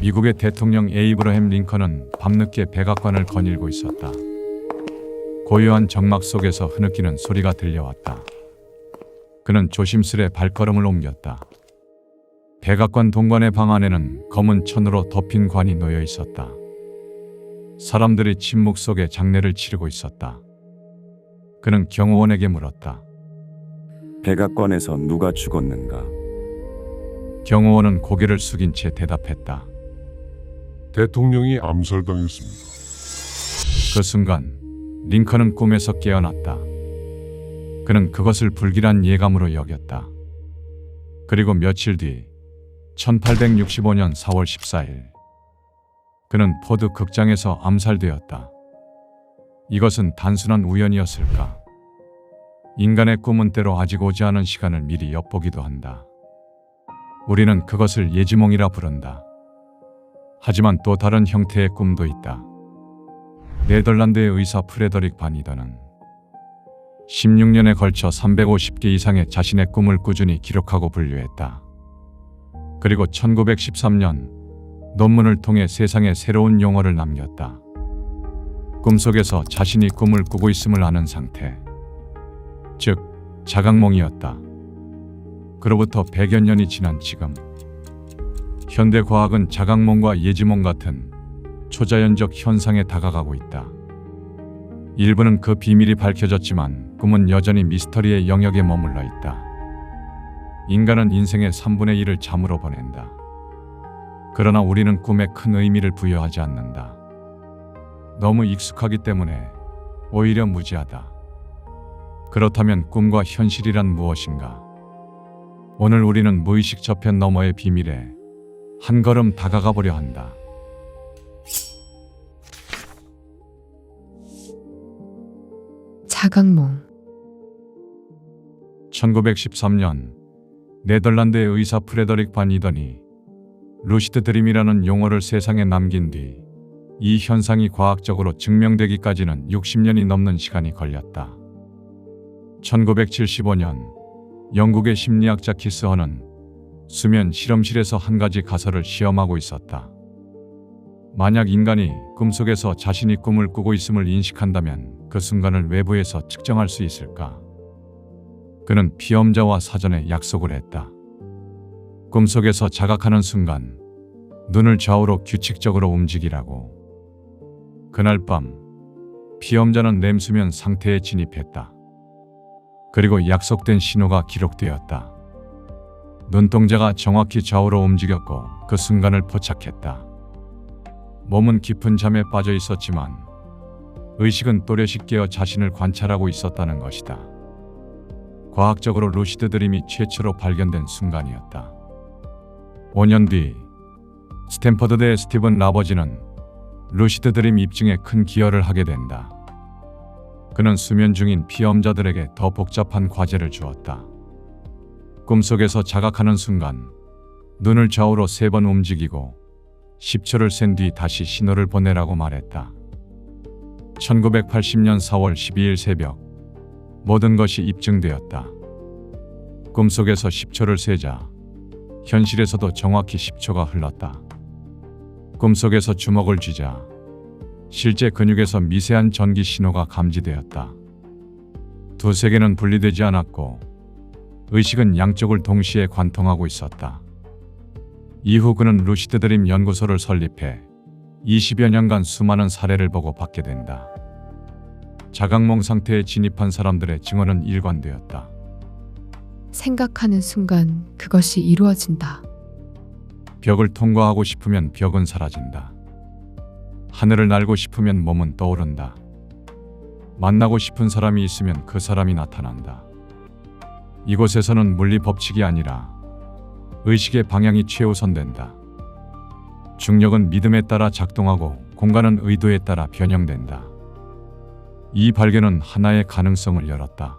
미국의 대통령 에이브러햄 링컨은 밤늦게 백악관을 거닐고 있었다. 고요한 정막 속에서 흐느끼는 소리가 들려왔다. 그는 조심스레 발걸음을 옮겼다. 백악관 동관의 방 안에는 검은 천으로 덮인 관이 놓여 있었다. 사람들이 침묵 속에 장례를 치르고 있었다. 그는 경호원에게 물었다. 백악관에서 누가 죽었는가? 경호원은 고개를 숙인 채 대답했다. 대통령이 암살당했습니다. 그 순간 링컨은 꿈에서 깨어났다. 그는 그것을 불길한 예감으로 여겼다. 그리고 며칠 뒤 1865년 4월 14일 그는 포드 극장에서 암살되었다. 이것은 단순한 우연이었을까? 인간의 꿈은 때로 아직 오지 않은 시간을 미리 엿보기도 한다. 우리는 그것을 예지몽이라 부른다. 하지만 또 다른 형태의 꿈도 있다. 네덜란드의 의사 프레더릭 바니더는 16년에 걸쳐 350개 이상의 자신의 꿈을 꾸준히 기록하고 분류했다. 그리고 1913년 논문을 통해 세상에 새로운 용어를 남겼다. 꿈속에서 자신이 꿈을 꾸고 있음을 아는 상태. 즉, 자각몽이었다. 그로부터 100여 년이 지난 지금, 현대 과학은 자각몽과 예지몽 같은 초자연적 현상에 다가가고 있다. 일부는 그 비밀이 밝혀졌지만 꿈은 여전히 미스터리의 영역에 머물러 있다. 인간은 인생의 3분의 1을 잠으로 보낸다. 그러나 우리는 꿈에 큰 의미를 부여하지 않는다. 너무 익숙하기 때문에 오히려 무지하다. 그렇다면 꿈과 현실이란 무엇인가? 오늘 우리는 무의식 저편 너머의 비밀에 한 걸음 다가가 보려 한다. 자각몽 1913년 네덜란드의 의사 프레더릭 반 이던이 루시드 드림이라는 용어를 세상에 남긴 뒤 이 현상이 과학적으로 증명되기까지는 60년이 넘는 시간이 걸렸다. 1975년 영국의 심리학자 키스허는 수면 실험실에서 한 가지 가설을 시험하고 있었다. 만약 인간이 꿈속에서 자신이 꿈을 꾸고 있음을 인식한다면 그 순간을 외부에서 측정할 수 있을까? 그는 피험자와 사전에 약속을 했다. 꿈속에서 자각하는 순간 눈을 좌우로 규칙적으로 움직이라고. 그날 밤 피험자는 렘수면 상태에 진입했다. 그리고 약속된 신호가 기록되었다. 눈동자가 정확히 좌우로 움직였고 그 순간을 포착했다. 몸은 깊은 잠에 빠져 있었지만 의식은 또렷이 깨어 자신을 관찰하고 있었다는 것이다. 과학적으로 루시드 드림이 최초로 발견된 순간이었다. 5년 뒤 스탠퍼드대 스티븐 라버지는 루시드 드림 입증에 큰 기여를 하게 된다. 그는 수면 중인 피험자들에게 더 복잡한 과제를 주었다. 꿈속에서 자각하는 순간 눈을 좌우로 세 번 움직이고 10초를 센 뒤 다시 신호를 보내라고 말했다. 1980년 4월 12일 새벽 모든 것이 입증되었다. 꿈속에서 10초를 세자 현실에서도 정확히 10초가 흘렀다. 꿈속에서 주먹을 쥐자 실제 근육에서 미세한 전기 신호가 감지되었다. 두 세계는 분리되지 않았고 의식은 양쪽을 동시에 관통하고 있었다. 이후 그는 루시드 드림 연구소를 설립해 20여 년간 수많은 사례를 보고 받게 된다. 자각몽 상태에 진입한 사람들의 증언은 일관되었다. 생각하는 순간 그것이 이루어진다. 벽을 통과하고 싶으면 벽은 사라진다. 하늘을 날고 싶으면 몸은 떠오른다. 만나고 싶은 사람이 있으면 그 사람이 나타난다. 이곳에서는 물리 법칙이 아니라 의식의 방향이 최우선된다. 중력은 믿음에 따라 작동하고 공간은 의도에 따라 변형된다. 이 발견은 하나의 가능성을 열었다.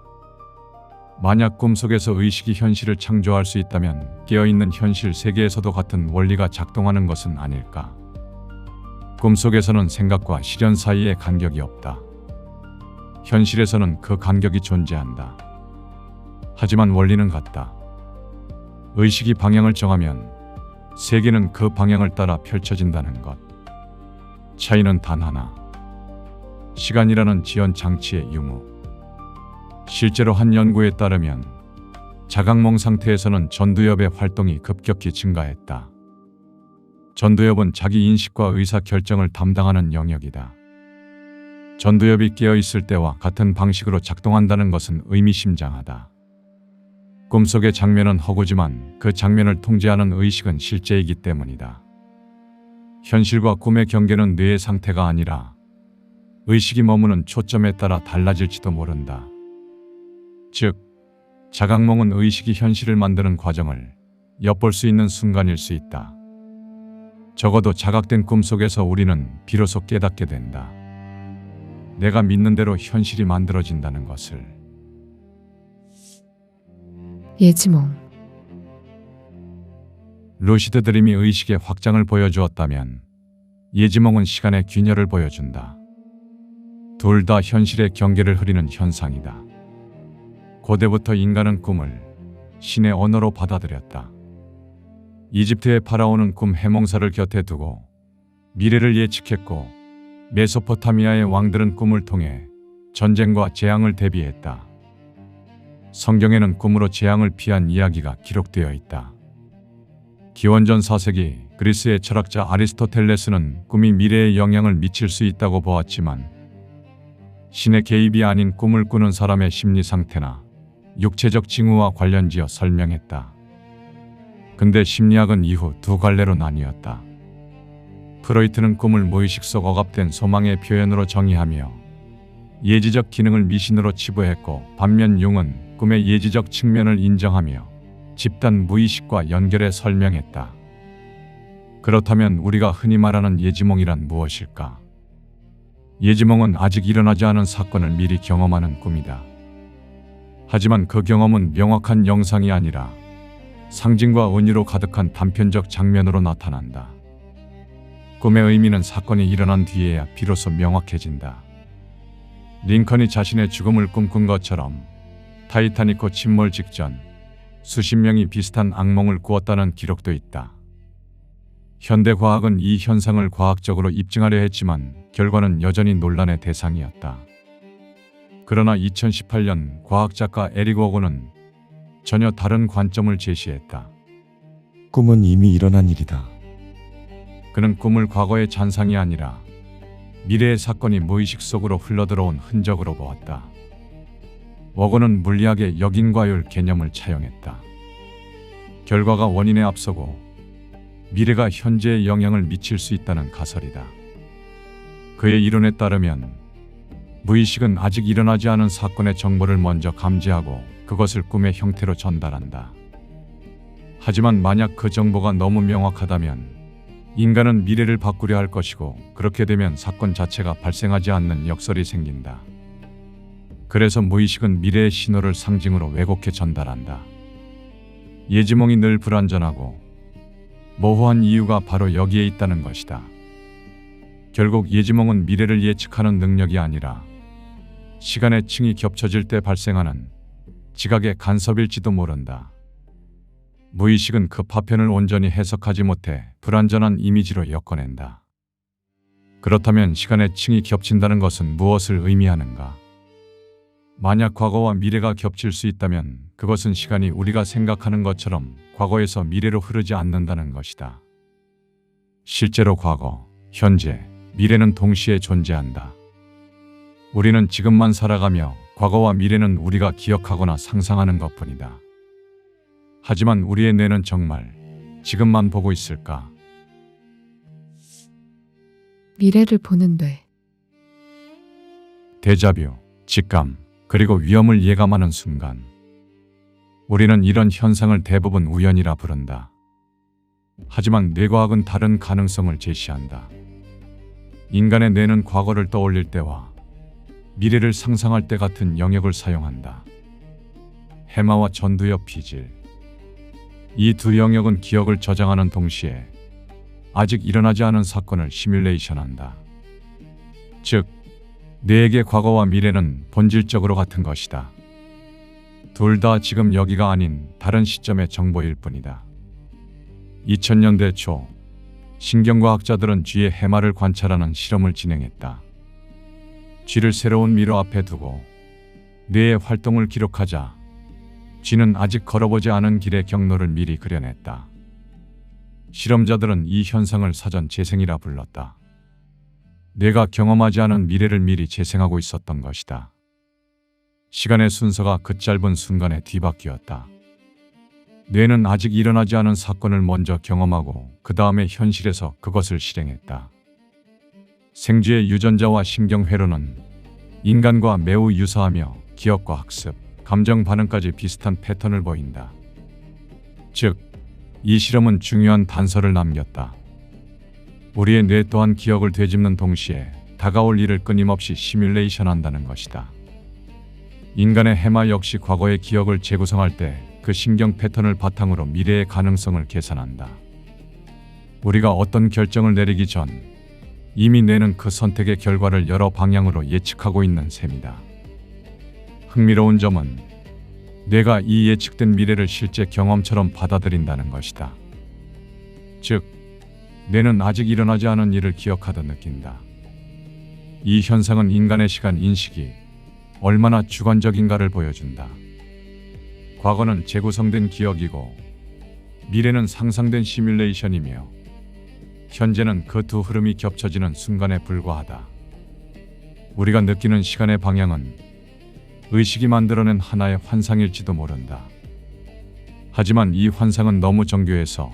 만약 꿈속에서 의식이 현실을 창조할 수 있다면 깨어있는 현실 세계에서도 같은 원리가 작동하는 것은 아닐까. 꿈속에서는 생각과 실현 사이에 간격이 없다. 현실에서는 그 간격이 존재한다. 하지만 원리는 같다. 의식이 방향을 정하면 세계는 그 방향을 따라 펼쳐진다는 것. 차이는 단 하나. 시간이라는 지연 장치의 유무. 실제로 한 연구에 따르면 자각몽 상태에서는 전두엽의 활동이 급격히 증가했다. 전두엽은 자기 인식과 의사 결정을 담당하는 영역이다. 전두엽이 깨어 있을 때와 같은 방식으로 작동한다는 것은 의미심장하다. 꿈속의 장면은 허구지만 그 장면을 통제하는 의식은 실제이기 때문이다. 현실과 꿈의 경계는 뇌의 상태가 아니라 의식이 머무는 초점에 따라 달라질지도 모른다. 즉, 자각몽은 의식이 현실을 만드는 과정을 엿볼 수 있는 순간일 수 있다. 적어도 자각된 꿈 속에서 우리는 비로소 깨닫게 된다. 내가 믿는 대로 현실이 만들어진다는 것을. 예지몽. 루시드 드림이 의식의 확장을 보여주었다면 예지몽은 시간의 균열을 보여준다. 둘 다 현실의 경계를 흐리는 현상이다. 고대부터 인간은 꿈을 신의 언어로 받아들였다. 이집트의 파라오는 꿈 해몽사를 곁에 두고 미래를 예측했고 메소포타미아의 왕들은 꿈을 통해 전쟁과 재앙을 대비했다. 성경에는 꿈으로 재앙을 피한 이야기가 기록되어 있다. 기원전 4세기 그리스의 철학자 아리스토텔레스는 꿈이 미래에 영향을 미칠 수 있다고 보았지만 신의 개입이 아닌 꿈을 꾸는 사람의 심리 상태나 육체적 징후와 관련지어 설명했다. 근데 심리학은 이후 두 갈래로 나뉘었다. 프로이트는 꿈을 무의식 속 억압된 소망의 표현으로 정의하며 예지적 기능을 미신으로 치부했고 반면 융은 꿈의 예지적 측면을 인정하며 집단 무의식과 연결해 설명했다. 그렇다면 우리가 흔히 말하는 예지몽이란 무엇일까? 예지몽은 아직 일어나지 않은 사건을 미리 경험하는 꿈이다. 하지만 그 경험은 명확한 영상이 아니라 상징과 은유로 가득한 단편적 장면으로 나타난다. 꿈의 의미는 사건이 일어난 뒤에야 비로소 명확해진다. 링컨이 자신의 죽음을 꿈꾼 것처럼 타이타닉호 침몰 직전 수십 명이 비슷한 악몽을 꾸었다는 기록도 있다. 현대 과학은 이 현상을 과학적으로 입증하려 했지만 결과는 여전히 논란의 대상이었다. 그러나 2018년 과학 작가 에릭 워고는 전혀 다른 관점을 제시했다. 꿈은 이미 일어난 일이다. 그는 꿈을 과거의 잔상이 아니라 미래의 사건이 무의식 속으로 흘러들어온 흔적으로 보았다. 워거는 물리학의 역인과율 개념을 차용했다. 결과가 원인에 앞서고 미래가 현재에 영향을 미칠 수 있다는 가설이다. 그의 이론에 따르면 무의식은 아직 일어나지 않은 사건의 정보를 먼저 감지하고 그것을 꿈의 형태로 전달한다. 하지만 만약 그 정보가 너무 명확하다면 인간은 미래를 바꾸려 할 것이고 그렇게 되면 사건 자체가 발생하지 않는 역설이 생긴다. 그래서 무의식은 미래의 신호를 상징으로 왜곡해 전달한다. 예지몽이 늘 불완전하고 모호한 이유가 바로 여기에 있다는 것이다. 결국 예지몽은 미래를 예측하는 능력이 아니라 시간의 층이 겹쳐질 때 발생하는 지각의 간섭일지도 모른다. 무의식은 그 파편을 온전히 해석하지 못해 불완전한 이미지로 엮어낸다. 그렇다면 시간의 층이 겹친다는 것은 무엇을 의미하는가? 만약 과거와 미래가 겹칠 수 있다면 그것은 시간이 우리가 생각하는 것처럼 과거에서 미래로 흐르지 않는다는 것이다. 실제로 과거, 현재, 미래는 동시에 존재한다. 우리는 지금만 살아가며 과거와 미래는 우리가 기억하거나 상상하는 것 뿐이다. 하지만 우리의 뇌는 정말 지금만 보고 있을까? 미래를 보는 뇌. 데자뷰, 직감, 그리고 위험을 예감하는 순간. 우리는 이런 현상을 대부분 우연이라 부른다. 하지만 뇌과학은 다른 가능성을 제시한다. 인간의 뇌는 과거를 떠올릴 때와 미래를 상상할 때 같은 영역을 사용한다. 해마와 전두엽 피질. 이 두 영역은 기억을 저장하는 동시에 아직 일어나지 않은 사건을 시뮬레이션한다. 즉, 뇌에게 과거와 미래는 본질적으로 같은 것이다. 둘 다 지금 여기가 아닌 다른 시점의 정보일 뿐이다. 2000년대 초 신경과학자들은 쥐의 해마를 관찰하는 실험을 진행했다. 쥐를 새로운 미로 앞에 두고 뇌의 활동을 기록하자 쥐는 아직 걸어보지 않은 길의 경로를 미리 그려냈다. 실험자들은 이 현상을 사전 재생이라 불렀다. 뇌가 경험하지 않은 미래를 미리 재생하고 있었던 것이다. 시간의 순서가 그 짧은 순간에 뒤바뀌었다. 뇌는 아직 일어나지 않은 사건을 먼저 경험하고 그 다음에 현실에서 그것을 실행했다. 생쥐의 유전자와 신경회로는 인간과 매우 유사하며 기억과 학습, 감정 반응까지 비슷한 패턴을 보인다. 즉, 이 실험은 중요한 단서를 남겼다. 우리의 뇌 또한 기억을 되짚는 동시에 다가올 일을 끊임없이 시뮬레이션 한다는 것이다. 인간의 해마 역시 과거의 기억을 재구성할 때 그 신경 패턴을 바탕으로 미래의 가능성을 계산한다. 우리가 어떤 결정을 내리기 전 이미 뇌는 그 선택의 결과를 여러 방향으로 예측하고 있는 셈이다. 흥미로운 점은 뇌가 이 예측된 미래를 실제 경험처럼 받아들인다는 것이다. 즉, 뇌는 아직 일어나지 않은 일을 기억하듯 느낀다. 이 현상은 인간의 시간 인식이 얼마나 주관적인가를 보여준다. 과거는 재구성된 기억이고 미래는 상상된 시뮬레이션이며 현재는 그 두 흐름이 겹쳐지는 순간에 불과하다. 우리가 느끼는 시간의 방향은 의식이 만들어낸 하나의 환상일지도 모른다. 하지만 이 환상은 너무 정교해서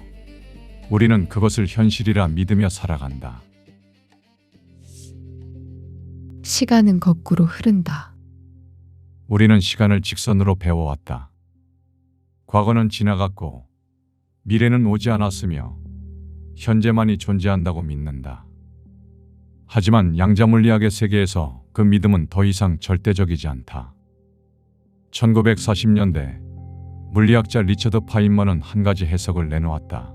우리는 그것을 현실이라 믿으며 살아간다. 시간은 거꾸로 흐른다. 우리는 시간을 직선으로 배워왔다. 과거는 지나갔고 미래는 오지 않았으며 현재만이 존재한다고 믿는다. 하지만 양자물리학의 세계에서 그 믿음은 더 이상 절대적이지 않다. 1940년대 물리학자 리처드 파인먼은 한 가지 해석을 내놓았다.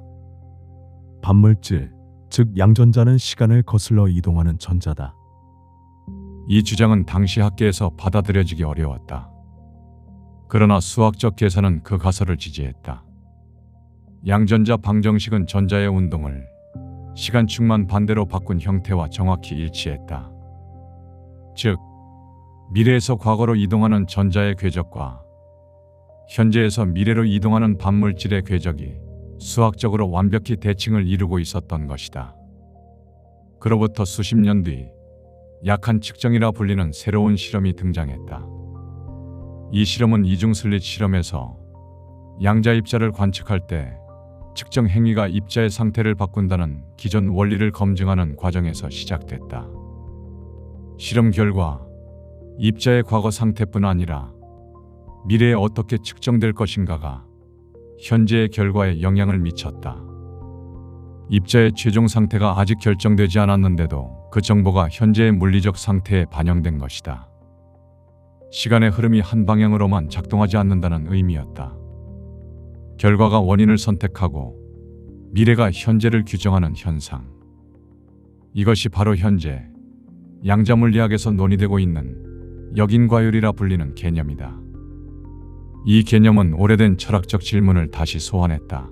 반물질, 즉 양전자는 시간을 거슬러 이동하는 전자다. 이 주장은 당시 학계에서 받아들여지기 어려웠다. 그러나 수학적 계산은 그 가설을 지지했다. 양전자 방정식은 전자의 운동을 시간축만 반대로 바꾼 형태와 정확히 일치했다. 즉, 미래에서 과거로 이동하는 전자의 궤적과 현재에서 미래로 이동하는 반물질의 궤적이 수학적으로 완벽히 대칭을 이루고 있었던 것이다. 그로부터 수십 년 뒤 약한 측정이라 불리는 새로운 실험이 등장했다. 이 실험은 이중 슬릿 실험에서 양자 입자를 관측할 때 측정 행위가 입자의 상태를 바꾼다는 기존 원리를 검증하는 과정에서 시작됐다. 실험 결과 입자의 과거 상태뿐 아니라 미래에 어떻게 측정될 것인가가 현재의 결과에 영향을 미쳤다. 입자의 최종 상태가 아직 결정되지 않았는데도 그 정보가 현재의 물리적 상태에 반영된 것이다. 시간의 흐름이 한 방향으로만 작동하지 않는다는 의미였다. 결과가 원인을 선택하고 미래가 현재를 규정하는 현상. 이것이 바로 현재 양자물리학에서 논의되고 있는 역인과율이라 불리는 개념이다. 이 개념은 오래된 철학적 질문을 다시 소환했다.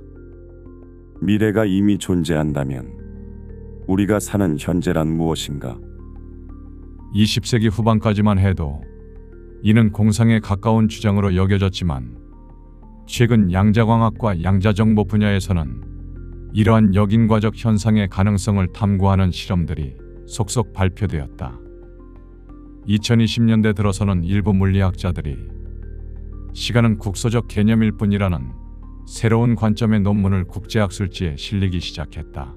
미래가 이미 존재한다면 우리가 사는 현재란 무엇인가? 20세기 후반까지만 해도 이는 공상에 가까운 주장으로 여겨졌지만 최근 양자광학과 양자정보 분야에서는 이러한 역인과적 현상의 가능성을 탐구하는 실험들이 속속 발표되었다. 2020년대 들어서는 일부 물리학자들이 시간은 국소적 개념일 뿐이라는 새로운 관점의 논문을 국제학술지에 실리기 시작했다.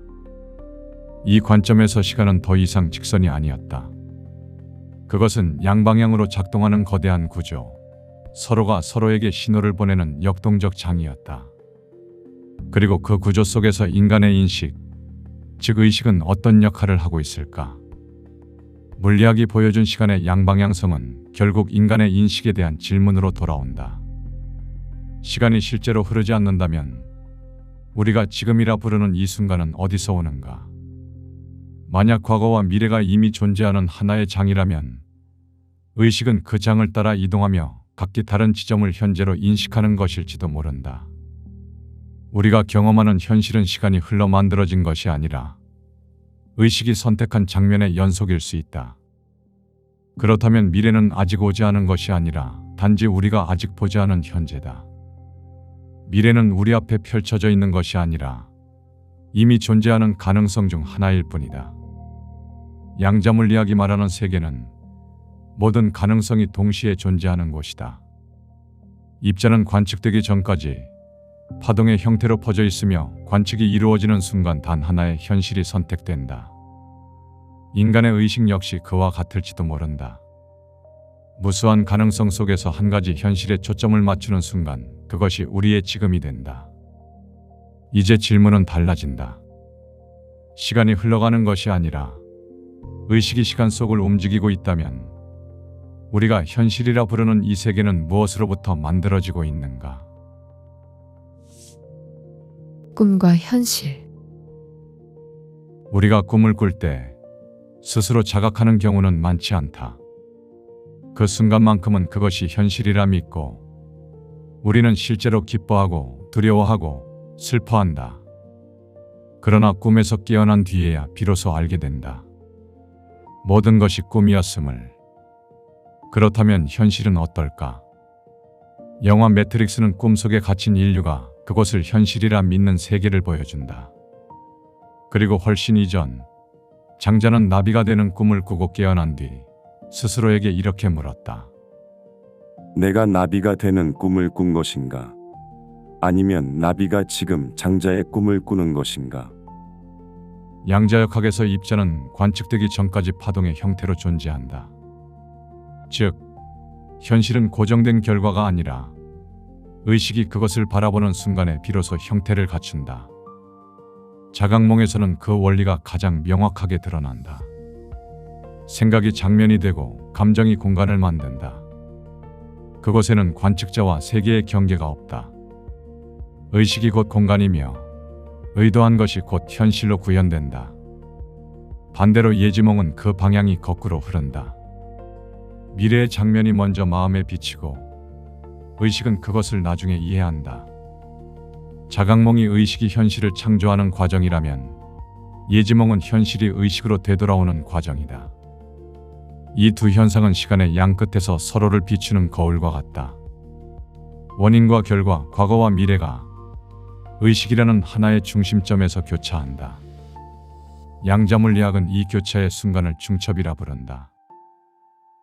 이 관점에서 시간은 더 이상 직선이 아니었다. 그것은 양방향으로 작동하는 거대한 구조, 서로가 서로에게 신호를 보내는 역동적 장이었다. 그리고 그 구조 속에서 인간의 인식, 즉 의식은 어떤 역할을 하고 있을까? 물리학이 보여준 시간의 양방향성은 결국 인간의 인식에 대한 질문으로 돌아온다. 시간이 실제로 흐르지 않는다면 우리가 지금이라 부르는 이 순간은 어디서 오는가? 만약 과거와 미래가 이미 존재하는 하나의 장이라면 의식은 그 장을 따라 이동하며 각기 다른 지점을 현재로 인식하는 것일지도 모른다. 우리가 경험하는 현실은 시간이 흘러 만들어진 것이 아니라 의식이 선택한 장면의 연속일 수 있다. 그렇다면 미래는 아직 오지 않은 것이 아니라 단지 우리가 아직 보지 않은 현재다. 미래는 우리 앞에 펼쳐져 있는 것이 아니라 이미 존재하는 가능성 중 하나일 뿐이다. 양자물리학이 말하는 세계는 모든 가능성이 동시에 존재하는 곳이다. 입자는 관측되기 전까지 파동의 형태로 퍼져 있으며 관측이 이루어지는 순간 단 하나의 현실이 선택된다. 인간의 의식 역시 그와 같을지도 모른다. 무수한 가능성 속에서 한 가지 현실에 초점을 맞추는 순간 그것이 우리의 지금이 된다. 이제 질문은 달라진다. 시간이 흘러가는 것이 아니라 의식이 시간 속을 움직이고 있다면 우리가 현실이라 부르는 이 세계는 무엇으로부터 만들어지고 있는가? 꿈과 현실. 우리가 꿈을 꿀 때 스스로 자각하는 경우는 많지 않다. 그 순간만큼은 그것이 현실이라 믿고 우리는 실제로 기뻐하고 두려워하고 슬퍼한다. 그러나 꿈에서 깨어난 뒤에야 비로소 알게 된다. 모든 것이 꿈이었음을. 그렇다면 현실은 어떨까? 영화 매트릭스는 꿈속에 갇힌 인류가 그것을 현실이라 믿는 세계를 보여준다. 그리고 훨씬 이전 장자는 나비가 되는 꿈을 꾸고 깨어난 뒤 스스로에게 이렇게 물었다. 내가 나비가 되는 꿈을 꾼 것인가? 아니면 나비가 지금 장자의 꿈을 꾸는 것인가? 양자역학에서 입자는 관측되기 전까지 파동의 형태로 존재한다. 즉, 현실은 고정된 결과가 아니라 의식이 그것을 바라보는 순간에 비로소 형태를 갖춘다. 자각몽에서는 그 원리가 가장 명확하게 드러난다. 생각이 장면이 되고 감정이 공간을 만든다. 그곳에는 관측자와 세계의 경계가 없다. 의식이 곧 공간이며 의도한 것이 곧 현실로 구현된다. 반대로 예지몽은 그 방향이 거꾸로 흐른다. 미래의 장면이 먼저 마음에 비치고 의식은 그것을 나중에 이해한다. 자각몽이 의식이 현실을 창조하는 과정이라면 예지몽은 현실이 의식으로 되돌아오는 과정이다. 이 두 현상은 시간의 양 끝에서 서로를 비추는 거울과 같다. 원인과 결과, 과거와 미래가 의식이라는 하나의 중심점에서 교차한다. 양자물리학은 이 교차의 순간을 중첩이라 부른다.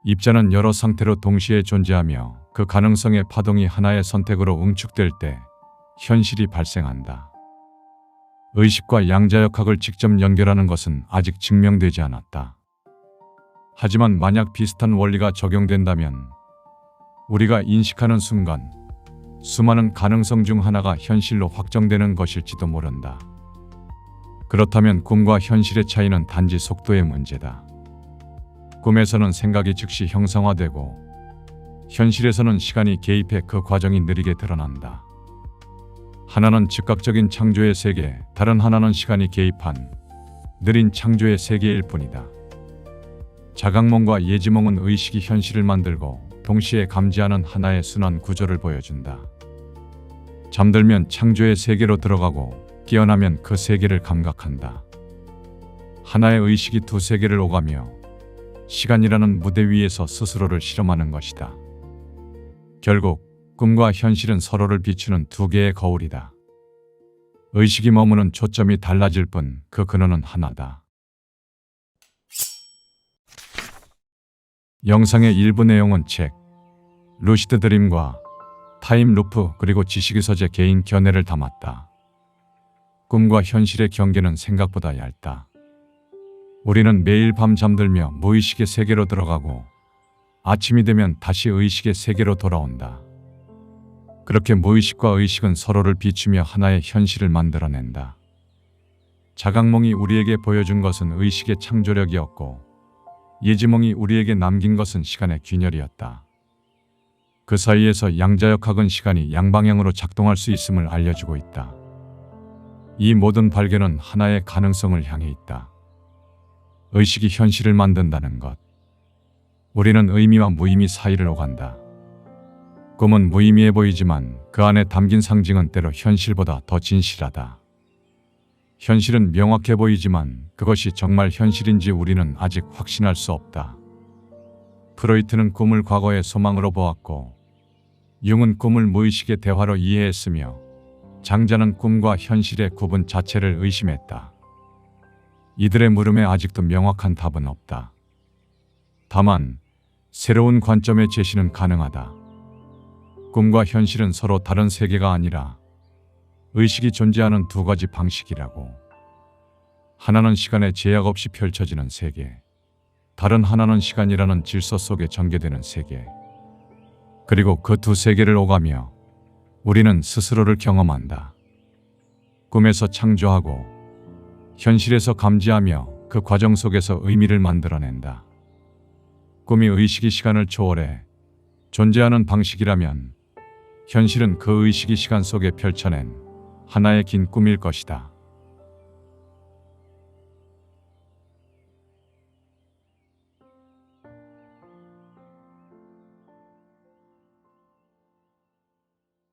입자는 여러 상태로 동시에 존재하며 그 가능성의 파동이 하나의 선택으로 응축될 때 현실이 발생한다. 의식과 양자역학을 직접 연결하는 것은 아직 증명되지 않았다. 하지만 만약 비슷한 원리가 적용된다면 우리가 인식하는 순간 수많은 가능성 중 하나가 현실로 확정되는 것일지도 모른다. 그렇다면 꿈과 현실의 차이는 단지 속도의 문제다. 꿈에서는 생각이 즉시 형상화되고 현실에서는 시간이 개입해 그 과정이 느리게 드러난다. 하나는 즉각적인 창조의 세계, 다른 하나는 시간이 개입한 느린 창조의 세계일 뿐이다. 자각몽과 예지몽은 의식이 현실을 만들고 동시에 감지하는 하나의 순환 구조를 보여준다. 잠들면 창조의 세계로 들어가고 깨어나면 그 세계를 감각한다. 하나의 의식이 두 세계를 오가며 시간이라는 무대 위에서 스스로를 실험하는 것이다. 결국 꿈과 현실은 서로를 비추는 두 개의 거울이다. 의식이 머무는 초점이 달라질 뿐 그 근원은 하나다. 영상의 일부 내용은 책, 루시드 드림과 타임 루프 그리고 지식의 서재 개인 견해를 담았다. 꿈과 현실의 경계는 생각보다 얇다. 우리는 매일 밤 잠들며 무의식의 세계로 들어가고 아침이 되면 다시 의식의 세계로 돌아온다. 그렇게 무의식과 의식은 서로를 비추며 하나의 현실을 만들어낸다. 자각몽이 우리에게 보여준 것은 의식의 창조력이었고 예지몽이 우리에게 남긴 것은 시간의 균열이었다. 그 사이에서 양자역학은 시간이 양방향으로 작동할 수 있음을 알려주고 있다. 이 모든 발견은 하나의 가능성을 향해 있다. 의식이 현실을 만든다는 것. 우리는 의미와 무의미 사이를 오간다. 꿈은 무의미해 보이지만 그 안에 담긴 상징은 때로 현실보다 더 진실하다. 현실은 명확해 보이지만 그것이 정말 현실인지 우리는 아직 확신할 수 없다. 프로이트는 꿈을 과거의 소망으로 보았고, 융은 꿈을 무의식의 대화로 이해했으며, 장자는 꿈과 현실의 구분 자체를 의심했다. 이들의 물음에 아직도 명확한 답은 없다. 다만, 새로운 관점의 제시는 가능하다. 꿈과 현실은 서로 다른 세계가 아니라 의식이 존재하는 두 가지 방식이라고. 하나는 시간의 제약 없이 펼쳐지는 세계. 다른 하나는 시간이라는 질서 속에 전개되는 세계. 그리고 그 두 세계를 오가며 우리는 스스로를 경험한다. 꿈에서 창조하고 현실에서 감지하며 그 과정 속에서 의미를 만들어낸다. 꿈이 의식이 시간을 초월해 존재하는 방식이라면 현실은 그 의식이 시간 속에 펼쳐낸 하나의 긴 꿈일 것이다.